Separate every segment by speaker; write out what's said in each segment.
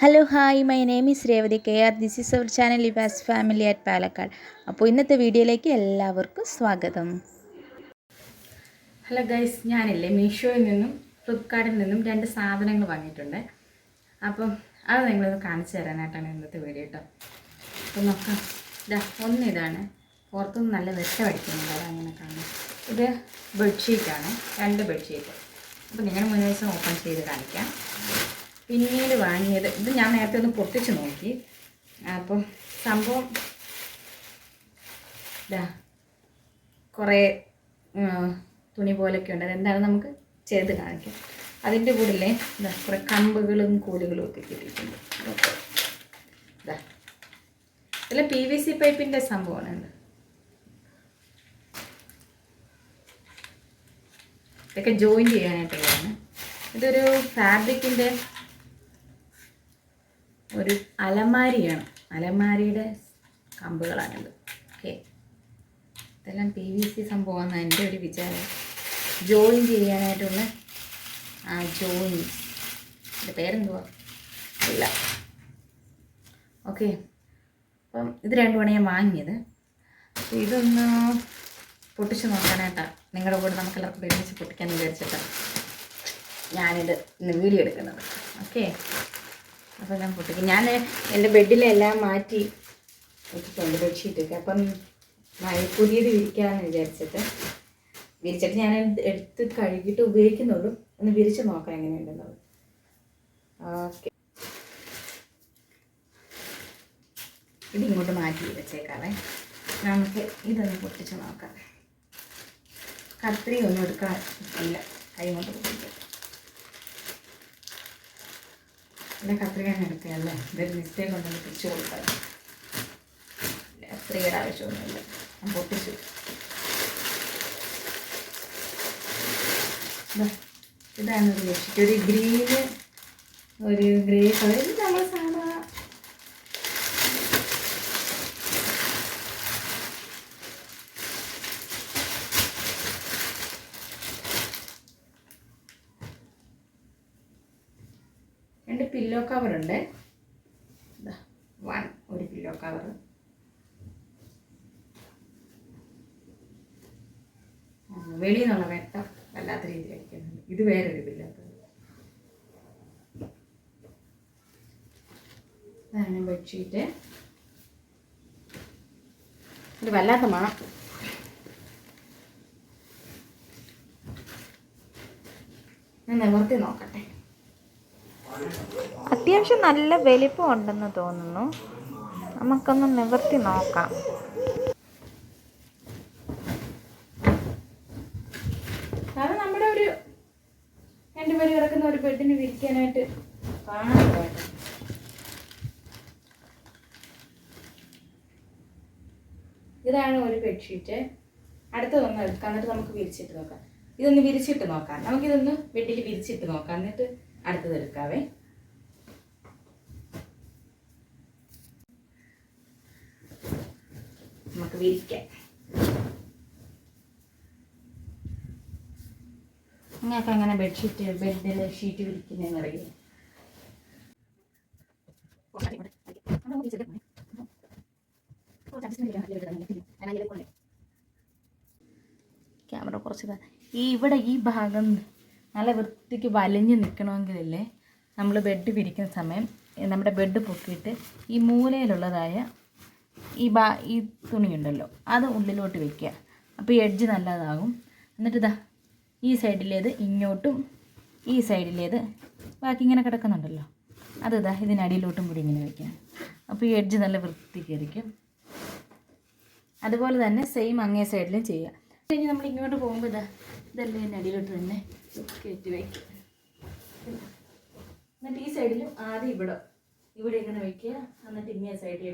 Speaker 1: Hello hi my name is Revathi K R this is our channel ഇവാസ് family at Palakkad അപ്പോൾ ഇന്നത്തെ വീഡിയോയിലേക്ക് എല്ലാവർക്കും സ്വാഗതം.
Speaker 2: ഹലോ ഗൈസ് ഞാനില്ലേ മീഷോയിൽ നിന്നും ഫ്ലിപ്കാർട്ടിൽ നിന്നും രണ്ട് സാധനങ്ങൾ വാങ്ങിയിട്ടുണ്ട്. അപ്പം അത് നിങ്ങളത് കാണിച്ചു തരാനായിട്ടാണ് ഇന്നത്തെ വീഡിയോ കേട്ടോ. അപ്പം നോക്കാം. ഇതാ ഒന്ന് ഇതാണ്. പുറത്തുനിന്ന് നല്ല വെട്ട അടിക്കുന്നുണ്ട്. അങ്ങനെ കാണാം ഇത് ബെഡ്ഷീറ്റാണ് രണ്ട് ബെഡ്ഷീറ്റ് അപ്പം നിങ്ങൾ മുന്നേ ദിവസം ഓപ്പൺ ചെയ്ത് കാണിക്കാം. പിന്നീട് വാങ്ങിയത്. ഇത് ഞാൻ നേരത്തെ ഒന്ന് പൊട്ടിച്ച് നോക്കി. അപ്പം സംഭവം ഇതാ കുറേ തുണി പോലൊക്കെ ഉണ്ട്. അതെന്താണ് നമുക്ക് ചെയ്ത് കാണിക്കാം. അതിന്റെ കൂടെ ഇതാ കുറേ കമ്പുകളും കോലുകളും ഒക്കെ കിട്ടിയിട്ടുണ്ട്. ഇതാ. ഇതെല്ലാം പി വി സി പൈപ്പിന്റെ സംഭവമാണ് ഇത്. ഇതൊക്കെ ജോയിൻ ചെയ്യാനായിട്ടുള്ളതാണ്. ഇതൊരു ഫാബ്രിക്കിന്റെ ഒരു അലമാരിയാണ്. അലമാരിയുടെ കമ്പുകളാണിത്. ഓക്കെ ഇതെല്ലാം പി വി സി സംഭവമാണ്. എന്റെ ഒരു വിചാരം. ജോയിൻ ചെയ്യാനായിട്ടുള്ള ആ ജോയിൻ എന്റെ പേരെന്തുവാ? ഇല്ല. ഓക്കെ അപ്പം ഇത് രണ്ടുമാണ് ഞാൻ വാങ്ങിയത്. ഇതൊന്ന് പൊട്ടിച്ച് നോക്കാനായിട്ടാണ് നിങ്ങളുടെ കൂടെ നമുക്ക് എല്ലാവർക്കും ഒരുമിച്ച് പൊട്ടിക്കാൻ വിചാരിച്ചിട്ടാണ് ഞാനിത് ഇന്ന് വീഡിയോ എടുക്കുന്നത്. ഓക്കെ അപ്പോൾ ഞാൻ പൊട്ടിക്കും. ഞാൻ എന്റെ ബെഡിലെല്ലാം മാറ്റി വെച്ചിട്ടുണ്ട് ബെഡ്ഷീറ്റൊക്കെ. അപ്പം പുതിയത് വിരിക്കാമെന്ന് വിചാരിച്ചിട്ട് വിരിച്ചിട്ട് ഞാൻ എടുത്ത് കഴുകിയിട്ട് ഉപയോഗിക്കുന്നുള്ളൂ. ഒന്ന് വിരിച്ച് നോക്കാം എങ്ങനെയുണ്ടെന്നുള്ളത്. ഓക്കെ. ഇത് ഇങ്ങോട്ട് മാറ്റി വെച്ചേക്കാവേ. നമുക്ക് ഇതൊന്ന് പൊട്ടിച്ച് നോക്കാം. കത്രി ഒന്നും എടുക്കാൻ ഇല്ല കൈ കൊണ്ട് പൊട്ടിക്കാം. എന്റെ കത്രിക എടുക്കുകയല്ലേ ഇതൊരു മിസ്റ്റേക്ക് ഉണ്ടെങ്കിൽ തിരിച്ചു കൊടുക്കാം കത്രികയുടെ ആവശ്യമൊന്നുമില്ല. ഞാൻ പൊട്ടിച്ചു. ഇതാണ് ഒരു ഒരു ഗ്രീന് ഒരു ഗ്രേ കളർ ഇത് നമ്മൾ സാധാ കവർ ഉണ്ട്. വൺ ഒരു കിലോ കവർ വെളിയിൽ നിന്നുള്ള വെട്ടം വല്ലാത്ത രീതിയിൽ അടിക്കുന്നുണ്ട്. ഇത് വേറൊരു പില്ലോ കവർ ബെഡ്ഷീറ്റ് ഇത് വല്ലാത്ത മണം. ഞാൻ നിവർത്തി നോക്കട്ടെ.
Speaker 1: അത്യാവശ്യം നല്ല വലിപ്പം ഉണ്ടെന്ന് തോന്നുന്നു. നമുക്കൊന്ന് നിവർത്തി നോക്കാം.
Speaker 2: അത് നമ്മുടെ ഒരു രണ്ടുപേര് കിടക്കുന്ന ഒരു ബെഡിന് വിരിക്കാനായിട്ട് ഇതാണ് ഒരു ബെഡ്ഷീറ്റ്. അടുത്തതൊന്ന് എടുക്കാം എന്നിട്ട് നമുക്ക് വിരിച്ചിട്ട് നോക്കാം. ഇതൊന്ന് വിരിച്ചിട്ട് നോക്കാം. നമുക്കിതൊന്ന് ബെഡിൽ വിരിച്ചിട്ട് നോക്കാം. എന്നിട്ട് അടുത്തത് എടുക്കാവേ നമുക്ക് വിരിക്കാം. നിങ്ങൾക്ക് അങ്ങനെ ബെഡ്ഷീറ്റ് ബെഡിൽ ഷീറ്റ് വിരിക്കുന്നതെന്ന് അറിയില്ല
Speaker 1: ക്യാമറ കുറച്ച് ഈ ഇവിടെ ഈ ഭാഗം നല്ല വൃത്തിക്ക് വലിഞ്ഞ് നിൽക്കണമെങ്കിലല്ലേ നമ്മൾ ബെഡ് വിരിക്കുന്ന സമയം നമ്മുടെ ബെഡ് പൊക്കിയിട്ട് ഈ മൂലയിലുള്ളതായ ഈ ബാ ഈ തുണിയുണ്ടല്ലോ അത് ഉള്ളിലോട്ട് വെക്കുക. അപ്പോൾ എഡ്ജ് നല്ലതാകും. എന്നിട്ട് ഇതാ ഈ സൈഡിലേത് ഇങ്ങോട്ടും ഈ സൈഡിലേത് ബാക്കി ഇങ്ങനെ കിടക്കുന്നുണ്ടല്ലോ. അത് ഇതാ ഇതിനടിയിലോട്ടും കൂടി ഇങ്ങനെ വയ്ക്കാം അപ്പോൾ ഈ എഡ്ജ് നല്ല വൃത്തിക്കായിരിക്കും അതുപോലെ തന്നെ സെയിം അങ്ങേ സൈഡിലും ചെയ്യുക. കഴിഞ്ഞ് നമ്മൾ ഇങ്ങോട്ട് പോകുമ്പോൾ ഇതാ ഇതെല്ലാം ഇതിന്റെ അടിയിലോട്ട് തന്നെ കയറ്റി വയ്ക്കുക എന്നിട്ട് ഈ സൈഡിലും ആദ്യം ഇവിടെ ഇവിടെ ഇങ്ങനെ വയ്ക്കുക? എന്നിട്ട് ഇങ്ങനെ സൈഡിൽ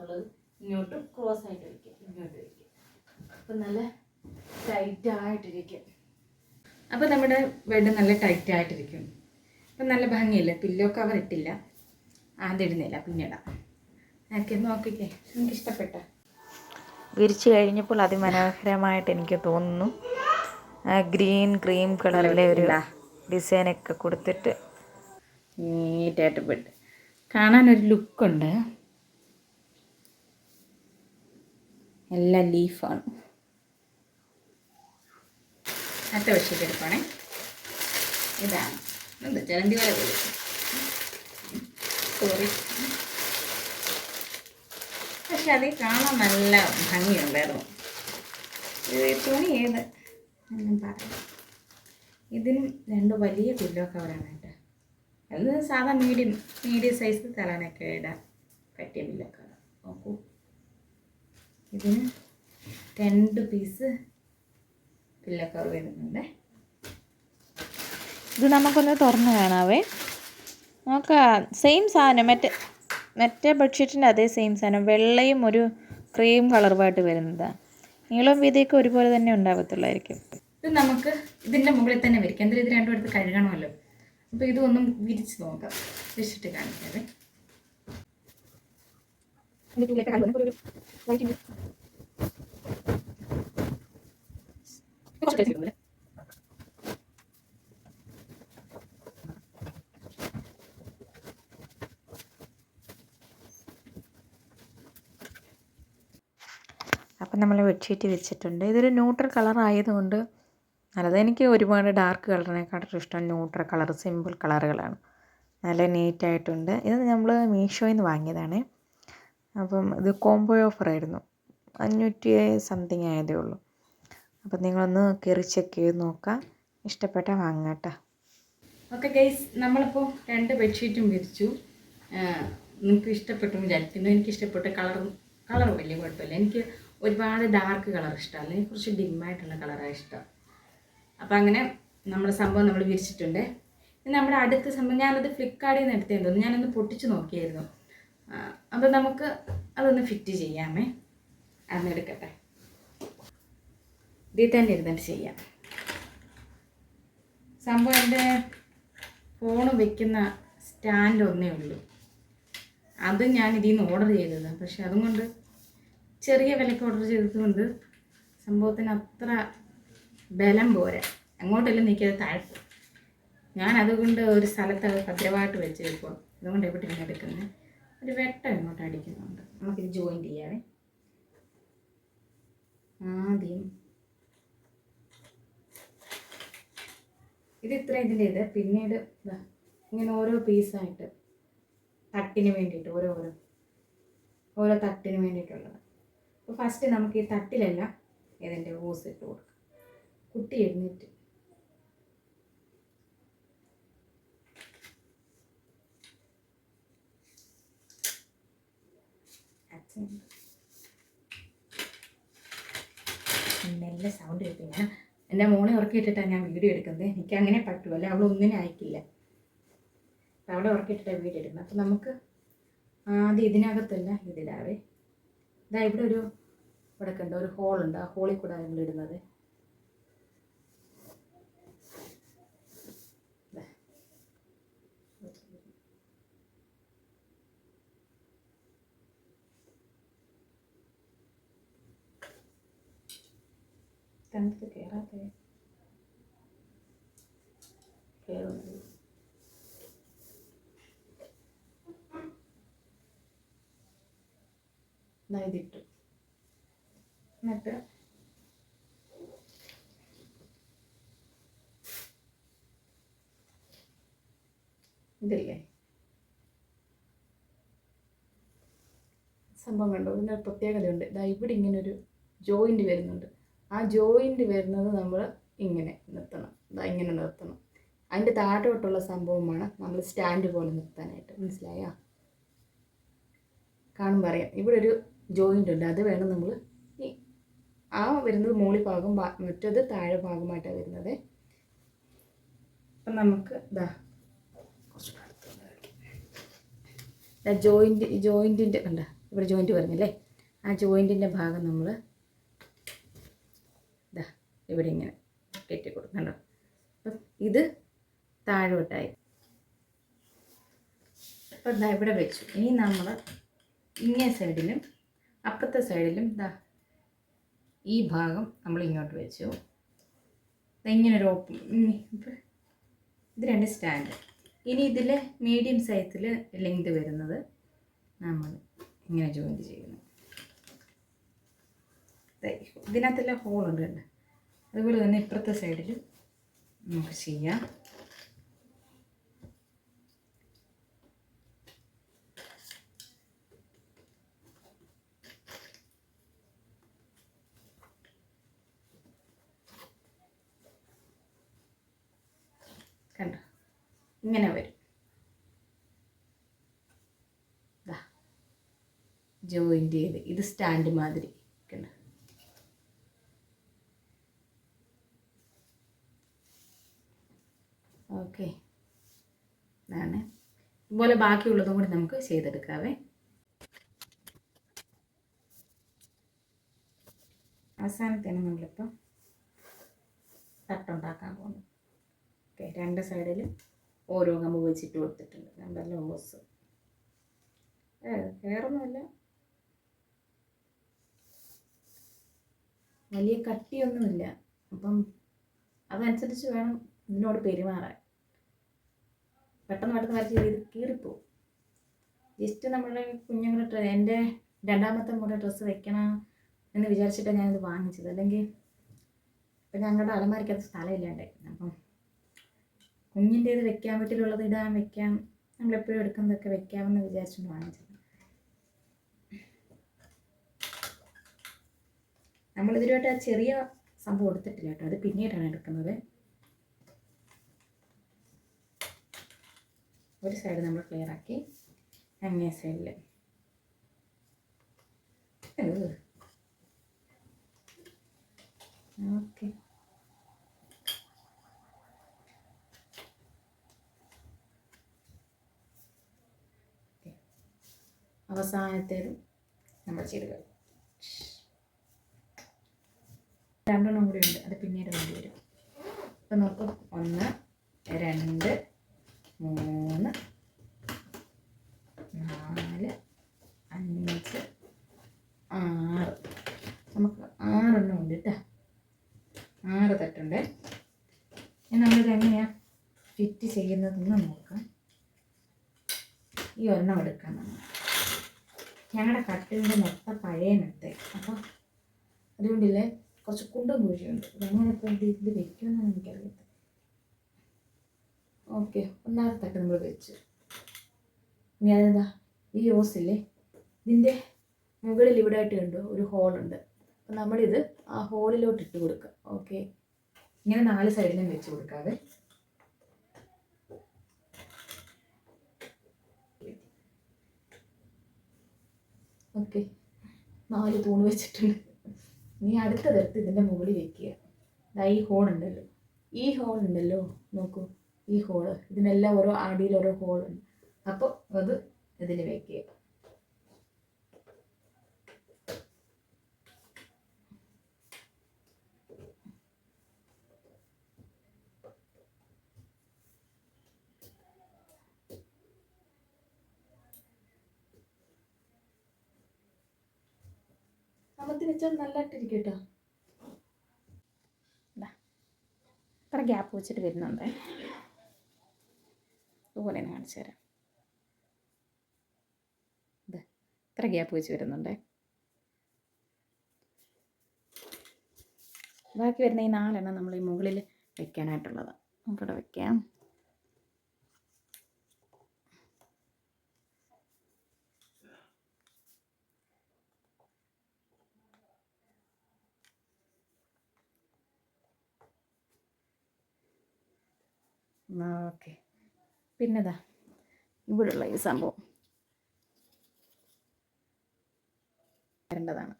Speaker 1: ഉള്ളത് ഇങ്ങോട്ടും ക്രോസ് ആയിട്ട് വയ്ക്കുക ഇങ്ങോട്ട് വയ്ക്കുക. അപ്പം നല്ല ടൈറ്റായിട്ടിരിക്കും
Speaker 2: അപ്പോൾ നമ്മുടെ ബെഡ് നല്ല ടൈറ്റായിട്ടിരിക്കും അപ്പം നല്ല ഭംഗിയില്ല? പില്ലോ കവർ ഇട്ടില്ല. ആദ്യം ഇടുന്നില്ല പിന്നീടാം എനിക്ക് നോക്കിക്കേ എനിക്ക് ഇഷ്ടപ്പെട്ട?
Speaker 1: വിരിച്ചു കഴിഞ്ഞപ്പോൾ അതിമനോഹരമായിട്ട് എനിക്ക് തോന്നുന്നു. ഗ്രീൻ ക്രീം കളറിലെ ഒരു ഡിസൈനൊക്കെ കൊടുത്തിട്ട്
Speaker 2: നീറ്റായിട്ട് പോയിട്ട്
Speaker 1: കാണാനൊരു ലുക്കുണ്ട്. എല്ലാം ലീഫാണ്.
Speaker 2: അടുത്ത വെച്ചിട്ട് എടുക്കുവാണേ. ഇതാണ്. എന്ത് ചിലന്തി വരെ പോയി. സോറി പക്ഷെ അതിൽ കാണാൻ നല്ല ഭംഗിയുണ്ടായിരുന്നു. തുണി ഏത്? ഞാൻ പറയാം ഇതിനും രണ്ട് വലിയ പില്ലോ കവറാണ് കേട്ടോ. അത് സാധാ മീഡിയം മീഡിയം സൈസ് തലാനൊക്കെ ഇടാൻ പറ്റിയ പില്ലോ കവർ നോക്കൂ. ഇതിന് രണ്ട് പീസ് പില്ലോ കവർ വരുന്നുണ്ട്.
Speaker 1: ഇത് നമുക്കൊന്ന് തുറന്ന് കാണാവേ. നോക്കാം സെയിം സാധനം മറ്റേ മറ്റേ ബെഡ്ഷീറ്റിന്റെ അതേ സെയിം സാധനം വെള്ളയും ഒരു ക്രീം കളറുമായിട്ട് വരുന്നതാണ് നീളം വീതിയൊക്കെ ഒരുപോലെ തന്നെ ഉണ്ടാകത്തുള്ളായിരിക്കും
Speaker 2: ഇത് നമുക്ക് ഇതിന്റെ മുകളിൽ തന്നെ വിരിക്കാം എന്തായാലും ഇത് രണ്ടും എടുത്ത് കഴുകണമല്ലോ. അപ്പോൾ ഇതൊന്നും വിരിച്ച് നോക്കാം വിരിച്ചിട്ട് കാണിക്കാതെ
Speaker 1: അപ്പം നമ്മൾ ബെഡ്ഷീറ്റ് വെച്ചിട്ടുണ്ട്. ഇതൊരു ന്യൂട്രൽ കളർ ആയതുകൊണ്ട് നല്ലത് എനിക്ക് ഒരുപാട് ഡാർക്ക് കളറിനെക്കാട്ടും ഇഷ്ടം ന്യൂട്രൽ കളർ സിമ്പിൾ കളറുകളാണ് നല്ല നീറ്റായിട്ടുണ്ട് ഇത് നമ്മൾ മീഷോയിൽ നിന്ന് വാങ്ങിയതാണ്. അപ്പം ഇത് കോംബോ ഓഫർ ആയിരുന്നു. അഞ്ഞൂറ്റി സംതിങ് ആയതേ ഉള്ളൂ. അപ്പം നിങ്ങളൊന്ന് കയറി ചെക്ക് ചെയ്ത് നോക്കുക ഇഷ്ടപ്പെട്ട വാങ്ങാം കേട്ടോ
Speaker 2: ഓക്കെ ഗൈസ് നമ്മളിപ്പോൾ രണ്ട് ബെഡ്ഷീറ്റും വിരിച്ചു. നിങ്ങൾക്ക് ഇഷ്ടപ്പെട്ടു വിചാരിക്കുന്നു. എനിക്ക് ഇഷ്ടപ്പെട്ട കളറും കളർ വലിയ കുഴപ്പമില്ല. എനിക്ക് ഒരുപാട് ഡാർക്ക് കളർ ഇഷ്ടമല്ല കുറച്ച് ഡിമ്മായിട്ടുള്ള കളറാണ് ഇഷ്ടം. അപ്പോൾ അങ്ങനെ നമ്മുടെ സംഭവം നമ്മൾ വിരിച്ചിട്ടുണ്ട് നമ്മുടെ അടുത്ത സംഭവം ഞാനത് ഫ്ലിപ്കാർട്ടിൽ നിന്ന് എടുത്തേ തോന്നുന്നു. ഞാനൊന്ന് പൊട്ടിച്ച് നോക്കിയായിരുന്നു. അപ്പോൾ നമുക്ക് അതൊന്ന് ഫിറ്റ് ചെയ്യാമേ. അന്ന് എടുക്കട്ടെ. ഇതിൽ തന്നെ ഇരുന്നിട്ട് ചെയ്യാം. സംഭവം എന്റെ ഫോൺ വെക്കുന്ന സ്റ്റാൻഡ് ഒന്നേ ഉള്ളൂ. അത് ഞാൻ ഇതിൽ നിന്ന് ഓർഡർ ചെയ്തത്. പക്ഷെ അതും കൊണ്ട് ചെറിയ വിലയ്ക്ക് ഓർഡർ ചെയ്തതുകൊണ്ട് സംഭവത്തിന് അത്ര ബലം പോരാ. അങ്ങോട്ടെല്ലാം നീക്കിയത് താഴ്ത്തു. ഞാൻ അതുകൊണ്ട് ഒരു സ്ഥലത്ത് ഭദ്രമായിട്ട് വെച്ച് വെക്കുക അതുകൊണ്ട് എവിടെ ഇരുന്ന് എടുക്കുന്നത്. ഒരു വെട്ടം ഇങ്ങോട്ട് അടിക്കുന്നുണ്ട്. നമുക്കിത് ജോയിൻ ചെയ്യാവേ. ആദ്യം ഇത് ഇത്ര ഇതിന്റെ ഇത്. പിന്നീട് ഇങ്ങനെ ഓരോ പീസായിട്ട് തട്ടിന് വേണ്ടിയിട്ട് ഓരോ ഓരോ ഓരോ തട്ടിന് വേണ്ടിയിട്ടുള്ളത്. അപ്പോൾ ഫസ്റ്റ് നമുക്ക് ഈ തട്ടിലെല്ലാം ഇതിന്റെ ഊസ് ഇട്ട് കൊടുക്കാം. കുട്ടി എഴുന്നേറ്റ്. നല്ല സൗണ്ട് കേൾപ്പില്ല എന്റെ മോളെ ഉറക്കിയിട്ടിട്ടാണ് ഞാൻ വീഡിയോ എടുക്കുന്നത് എനിക്ക് അങ്ങനെ പറ്റുമല്ല അവൾ ഒന്നിനെ അയക്കില്ല. അപ്പം അവിടെ ഉറക്കിയിട്ടിട്ടാണ് വീഡിയോ എടുക്കുന്നത്. അപ്പം നമുക്ക് ആദ്യം ഇതിനകത്തല്ല ഇതിലാവേ. ഇതാ ഇവിടെ ഒരു ഇവിടെ ഒരു ഒരു ഹോളുണ്ട് ആ ഹോളിൽ കൂടെ നമ്മൾ ഇടുന്നത്. തണുത്ത് കയറാത്ത കയറുന്നത് ഇതിട്ടു എന്നിട്ട് ഇതില്ലേ സംഭവം കണ്ടോ? ഇതിന്റെ പ്രത്യേകതയുണ്ട്. ഇതാ ഇവിടെ ഇങ്ങനെ ഒരു ജോയിന്റ് വരുന്നുണ്ട്. ആ ജോയിന്റ് വരുന്നത് നമ്മൾ ഇങ്ങനെ നിർത്തണം. ഇങ്ങനെ നിർത്തണം. അതിന്റെ താഴോട്ടുള്ള സംഭവമാണ് നമ്മൾ സ്റ്റാൻഡ് പോലെ നിർത്താനായിട്ട്. മനസ്സിലായോ? കാണുമ്പോൾ അറിയാം. ഇവിടെ ഒരു ജോയിന്റ് ഉണ്ട്. അത് വേണം നമ്മൾ ആ വരുന്നത് മുകളിൽ ഭാഗം മറ്റത് താഴെ ഭാഗമായിട്ടാണ് വരുന്നത്. അപ്പം നമുക്ക് ഇതാ ജോയിന്റ് ജോയിന്റിന്റെ കണ്ട? ഇവിടെ ജോയിന്റ് പറഞ്ഞല്ലേ ആ ജോയിന്റിന്റെ ഭാഗം നമ്മൾ ഇവിടെ ഇങ്ങനെ കെട്ടി കൊടുക്കണ്ടോ അപ്പം ഇത് താഴോട്ടായി. അപ്പം ഇതാ ഇവിടെ വെച്ചു. ഇനി നമ്മൾ ഇങ്ങേ സൈഡിലും അപ്പുറത്തെ സൈഡിലും ഇതാ ഈ ഭാഗം നമ്മൾ ഇങ്ങോട്ട് വെച്ചു. ഇങ്ങനെ ഒരു ഓപ്പൺ ഇത് രണ്ട് സ്റ്റാൻഡ്. ഇനി ഇതിൽ മീഡിയം സൈസിൽ ലെങ്ത് വരുന്നത് നമ്മൾ ഇങ്ങനെ ജോയിന്റ് ചെയ്യുന്നു. ഇതിനകത്തെല്ലാം ഹോളുണ്ട് കണ്ടോ? അതുപോലെ തന്നെ ഇപ്പുറത്തെ സൈഡിൽ നമുക്ക് ചെയ്യാം. കണ്ടോ? ഇങ്ങനെ വരും. ജോയിന്റ് ചെയ്ത്. ഇത് സ്റ്റാൻഡ് മാതിരി കണ്ടോ ഓക്കെ ഇതാണ് ഇതുപോലെ ബാക്കിയുള്ളതും കൂടി നമുക്ക് ചെയ്തെടുക്കാവേ. അവസാനത്തേന് നമ്മളിപ്പം തട്ടുണ്ടാക്കാൻ പോകുന്നു. ഓക്കെ രണ്ട് സൈഡിൽ ഓരോ കമ്പ് വെച്ചിട്ട് കൊടുത്തിട്ടുണ്ട്. രണ്ടല്ല ലോസ് വേറൊന്നുമില്ല. വലിയ കട്ടിയൊന്നുമില്ല. അപ്പം അതനുസരിച്ച് വേണം ഇതിനോട് പെരുമാറാൻ. പെട്ടെന്ന് പെട്ടെന്ന് വരച്ച് ചെയ്ത് കീറിപ്പോവും. ജസ്റ്റ് നമ്മളുടെ കുഞ്ഞുങ്ങളുടെ എന്റെ രണ്ടാമത്തെ മുറി ഡ്രസ്സ് വെക്കണം എന്ന് വിചാരിച്ചിട്ടാണ് ഞാനിത് വാങ്ങിച്ചത്. അല്ലെങ്കിൽ ഇപ്പം ഞങ്ങളുടെ അലമാരിക്കകത്ത് സ്ഥലമില്ലാണ്ടായി. അപ്പം കുഞ്ഞിന്റെ ഇത് വെക്കാൻ വീട്ടിലുള്ളത് ഇടാൻ വെക്കാം നമ്മളെപ്പോഴും എടുക്കുന്നതൊക്കെ വെക്കാമെന്ന് വിചാരിച്ചുകൊണ്ട് വാങ്ങിച്ചത്. നമ്മളിതിലോട്ട് ആ ചെറിയ സംഭവം എടുത്തിട്ടില്ല കേട്ടോ. അത് പിന്നീടാണ് എടുക്കുന്നത്. ഒരു സൈഡ് നമ്മൾ ക്ലിയർ ആക്കി അങ്ങേ സൈഡിൽ ഓക്കെ. അവസാനത്തേതും നമ്മൾ ചെയ്ത് രണ്ടെണ്ണം കൂടി ഉണ്ട്. അത് പിന്നീട് വേണ്ടി വരും. അപ്പം നോക്കും. ഒന്ന് രണ്ട് മൂന്ന് നാല് അഞ്ച് ആറ്. നമുക്ക് ആറെണ്ണം ഉണ്ട് കേട്ടോ ആറ് തട്ടുണ്ട് ഇനി നമ്മളിത് എങ്ങനെയാണ് ഫിറ്റ് ചെയ്യുന്നതെന്ന് നോക്കാം. ഈ ഒരെണ്ണം എടുക്കാം നമ്മൾ. ഞങ്ങളുടെ കട്ടിലിന്റെ മൊത്തം പഴയ അപ്പോൾ അതുകൊണ്ടില്ലേ കുറച്ച് കുണ്ടും കുഴിയുണ്ട് എങ്ങനെ ഇപ്പോൾ ഇത് വെക്കുമെന്നാണ് എനിക്കറിയാത്തത് ഓക്കെ ഒന്നാമത്തെ തട്ട് നമ്മൾ വെച്ച്. ഇനി അതെന്താ? ഈ ഓസില്ലേ? ഇതിന്റെ മുകളിൽ ഇവിടെ ആയിട്ട് കണ്ടു? ഒരു ഹോളുണ്ട്. അപ്പം നമ്മളിത് ആ ഹോളിലോട്ട് ഇട്ട് കൊടുക്കുക ഓക്കെ. ഇങ്ങനെ നാല് സൈഡിലും വെച്ച് കൊടുക്കാതെ ഓക്കെ. നാല് തൂണ് വെച്ചിട്ടുണ്ട്. ഇനി അടുത്തതെടുത്ത് ഇതിന്റെ മുകളിൽ വെക്കുക ഈ ഹോൾ ഉണ്ടല്ലോ ഈ ഹോൾ ഉണ്ടല്ലോ നോക്കൂ. ഈ ഹോൾ ഇതിനെല്ലാം ഓരോ അടിയിൽ ഓരോ ഹോളുണ്ട് അപ്പോൾ അത് ഇതിൽ വെക്കുക അമർത്തി വെച്ചാൽ ഇത്ര ഗ്യാപ്പ് വെച്ചിട്ട് വരുന്നുണ്ട്. ഇതുപോലെ തന്നെ കാണിച്ചു തരാം. ഇത് ഇത്ര ഗ്യാപ്പ് വെച്ച് വരുന്നുണ്ട്. ബാക്കി വരുന്ന ഈ നാലെണ്ണം നമ്മൾ ഈ മുകളിൽ വെക്കാനായിട്ടുള്ളത്. നമുക്കിവിടെ വെക്കാം. ഓക്കെ. പിന്നെതാ? ഇവിടെയുള്ള ഈ സംഭവം. വരേണ്ടതാണ്.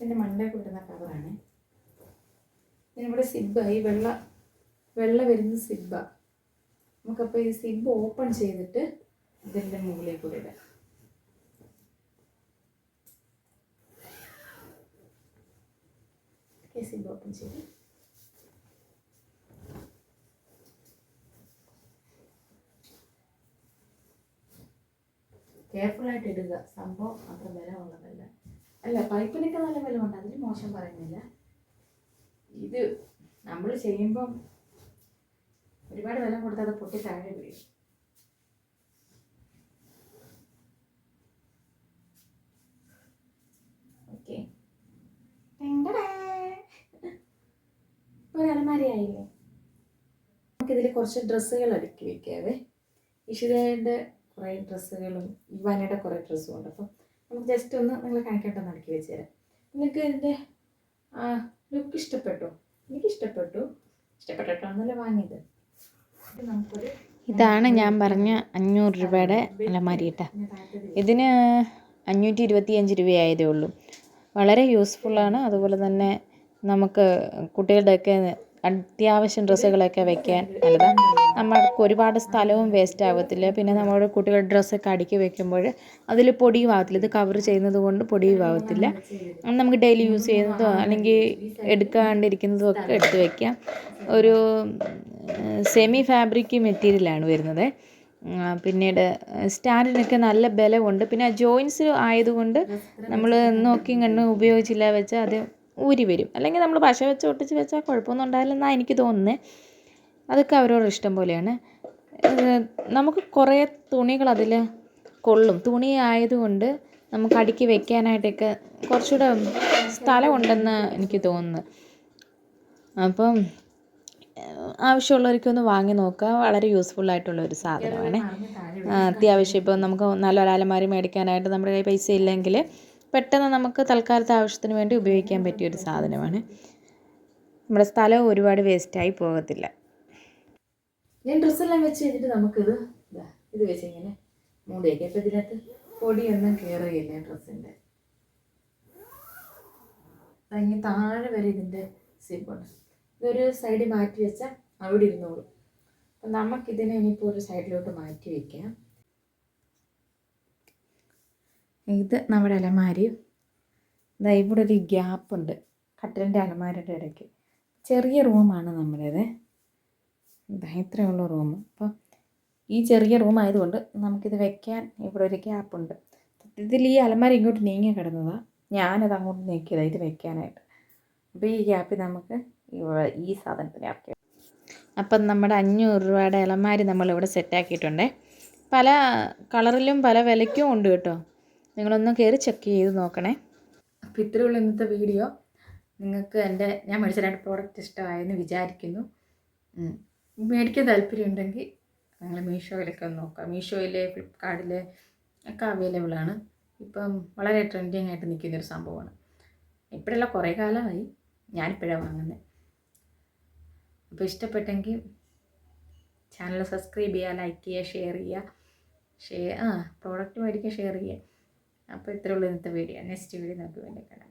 Speaker 2: പിന്നെ മണ്ടേ കൊണ്ടുവന്ന കവറാണ് ഇവിടെ സിബ് ഈ വെള്ള വെള്ള വരുന്ന സിബ്ബ. നമുക്കപ്പോൾ ഈ സിബ് ഓപ്പൺ ചെയ്തിട്ട് ഇതിന്റെ മുകളിൽ കൂടി ഇടാം. സിബ്ബ് ഓപ്പൺ ചെയ്ത് നന്നായിട്ട് ഇടുക. സംഭവം അത്ര വില ഉള്ളതല്ല അല്ല പൈപ്പിനൊക്കെ നല്ല വില ഉണ്ട് അതിന് മോശം പറയുന്നില്ല. ഇത് നമ്മൾ ചെയ്യുമ്പം ഒരുപാട് വില കൊടുത്താൽ പൊട്ടി താഴെ വീഴും ഓക്കെ ഒരു അലമാരി ആയില്ലേ നമുക്കിതിൽ കുറച്ച് ഡ്രസ്സുകൾ അടുക്കി വെക്കാവേ. ഇഷിതയുടെ കുറേ ഡ്രസ്സുകളും ഇവാനയുടെ കുറേ ഡ്രസ്സും ഉണ്ട്. അപ്പം നമുക്ക് ജസ്റ്റ് ഒന്ന് നിങ്ങൾ കാണിക്കട്ടെ ഒന്ന് അടുക്കി വെച്ച് തരാം നിങ്ങൾക്ക് ഇതിന്റെ ലുക്ക് ഇഷ്ടപ്പെട്ടു? എനിക്ക് ഇഷ്ടപ്പെട്ടു. ഇഷ്ടപ്പെട്ടിട്ടോ? വാങ്ങിയത്. നമുക്കൊരു
Speaker 1: ഇതാണ് ഞാൻ പറഞ്ഞ അഞ്ഞൂറ് രൂപയുടെ അലമാരിയിട്ട ഇതിന് അഞ്ഞൂറ്റി ഇരുപത്തിയഞ്ച് രൂപയായതേ ഉള്ളൂ. വളരെ യൂസ്ഫുള്ളാണ് അതുപോലെ തന്നെ നമുക്ക് കുട്ടികളുടെയൊക്കെ അത്യാവശ്യം ഡ്രസ്സുകളൊക്കെ വെക്കാൻ നല്ലതാണ് നമ്മൾക്ക് ഒരുപാട് സ്ഥലവും വേസ്റ്റ് ആവത്തില്ല. പിന്നെ നമ്മുടെ കുട്ടികളുടെ ഡ്രസ്സൊക്കെ അടുക്കി വെക്കുമ്പോൾ അതിൽ പൊടിയും ആവത്തില്ല. ഇത് കവർ ചെയ്യുന്നത് കൊണ്ട് പൊടിയും ആവത്തില്ല. നമുക്ക് ഡെയിലി യൂസ് ചെയ്യുന്നതോ അല്ലെങ്കിൽ എടുക്കാണ്ടിരിക്കുന്നതോ ഒക്കെ എടുത്ത് വെക്കാം. ഒരു സെമി ഫാബ്രിക് മെറ്റീരിയലാണ് വരുന്നത്. പിന്നീട് സ്റ്റാൻഡിനൊക്കെ നല്ല ബലമുണ്ട്. പിന്നെ ജോയിൻസ് ആയതുകൊണ്ട് നമ്മൾ നോക്കിയും കണ്ണ് ഉപയോഗിച്ചില്ല വെച്ചാൽ അത് ഊരി വരും. അല്ലെങ്കിൽ നമ്മൾ പശ വെച്ച് ഒട്ടിച്ച് വെച്ചാൽ കുഴപ്പമൊന്നും ഉണ്ടാവില്ലെന്നാണ് എനിക്ക് തോന്നുന്നത്. അതൊക്കെ അവരവരുടെ ഇഷ്ടം പോലെയാണ്. നമുക്ക് കുറേ തുണികൾ അതിൽ കൊള്ളും. തുണി ആയതുകൊണ്ട് നമുക്ക് അടുക്കി വെക്കാനായിട്ടൊക്കെ കുറച്ചുകൂടെ സ്ഥലമുണ്ടെന്ന് എനിക്ക് തോന്നുന്നു. അപ്പം ആവശ്യമുള്ളവർക്കൊന്ന് വാങ്ങി നോക്കുക. വളരെ യൂസ്ഫുൾ ആയിട്ടുള്ള ഒരു സാധനമാണ്. അത്യാവശ്യം ഇപ്പോൾ നമുക്ക് നല്ലൊരു അലമാരി മേടിക്കാനായിട്ട് നമ്മുടെ കയ്യിൽ പൈസ ഇല്ലെങ്കിൽ പെട്ടെന്ന് നമുക്ക് തൽക്കാലത്തെ ആവശ്യത്തിന് വേണ്ടി ഉപയോഗിക്കാൻ പറ്റിയ ഒരു സാധനമാണ്. നമ്മുടെ സ്ഥലം ഒരുപാട് വേസ്റ്റായി പോകത്തില്ല.
Speaker 2: ഞാൻ ഡ്രസ്സെല്ലാം വെച്ച് കഴിഞ്ഞിട്ട് നമുക്കിത് ഇതാ വെച്ച് ഇങ്ങനെ മൂടി വയ്ക്കാം അപ്പം ഇതിനകത്ത് പൊടിയൊന്നും കയറുകയില്ല ഡ്രസ്സിന്റെ ഇങ്ങനെ താഴെ വരെ ഇതിന്റെ സിപ്പുണ്ട് ഇതൊരു സൈഡിൽ മാറ്റി വെച്ചാൽ അവിടെ ഇരുന്നോളും. അപ്പം നമുക്കിതിനെ ഇനിയിപ്പോൾ ഒരു സൈഡിലോട്ട് മാറ്റി വയ്ക്കാം ഇത് നമ്മുടെ അലമാരി. ഇതാ ഇവിടെ ഒരു ഗ്യാപ്പ് ഉണ്ട്. കട്ടിലിന്റെ അലമാരിയുടെ ഇടയ്ക്ക്. ചെറിയ റൂമാണ് നമ്മുടേത്. ഇതാ ഇത്രയേ ഉള്ളൂ റൂം അപ്പം ഈ ചെറിയ റൂം ആയതുകൊണ്ട് നമുക്കിത് വെക്കാൻ ഇവിടെ ഒരു ഗ്യാപ്പ് ഉണ്ട്. ഇതിൽ ഈ അലമാരി ഇങ്ങോട്ട് നീങ്ങി കിടന്നതാണ് ഞാനത് അങ്ങോട്ട് നീക്കിയതാണ് ഇത് വെക്കാനായിട്ട്. അപ്പോൾ ഈ ഗ്യാപ്പിൽ നമുക്ക് ഈ സാധനത്തിന് ഇറക്കി
Speaker 1: അപ്പം നമ്മുടെ അഞ്ഞൂറ് രൂപയുടെ അലമാരി നമ്മളിവിടെ സെറ്റാക്കിയിട്ടുണ്ട് പല കളറിലും പല വിലയ്ക്കും ഉണ്ട് കേട്ടോ. നിങ്ങളൊന്ന് കയറി ചെക്ക് ചെയ്ത് നോക്കണേ.
Speaker 2: അപ്പോൾ ഇത്രയുള്ള ഇന്നത്തെ വീഡിയോ നിങ്ങൾക്ക് എന്റെ ഞാൻ മേടിച്ച രണ്ട് പ്രോഡക്റ്റ് ഇഷ്ടമായെന്ന് വിചാരിക്കുന്നു. മേടിക്കാൻ താല്പര്യമുണ്ടെങ്കിൽ നിങ്ങൾ മീഷോയിലൊക്കെ ഒന്ന് നോക്കാം മീഷോയിൽ ഫ്ലിപ്കാർട്ടിൽ ഒക്കെ അവൈലബിൾ ആണ്. ഇപ്പം വളരെ ട്രെൻഡിങ് ആയിട്ട് നിൽക്കുന്നൊരു സംഭവമാണ്. ഇപ്പോഴല്ല കുറേ കാലമായി. ഞാനിപ്പോഴാണ് വാങ്ങുന്നത് അപ്പോൾ ഇഷ്ടപ്പെട്ടെങ്കിൽ ചാനൽ സബ്സ്ക്രൈബ് ചെയ്യുക ലൈക്ക് ചെയ്യുക ഷെയർ ചെയ്യുക. ഷെയർ ആ പ്രോഡക്റ്റ് മേടിക്കുക ഷെയർ ചെയ്യുക. അപ്പോൾ ഇത്രയുള്ളൂ ഇന്നത്തെ വീഡിയോ. നെക്സ്റ്റ് വീഡിയോ നമുക്ക് വേണ്ടി കാണാം.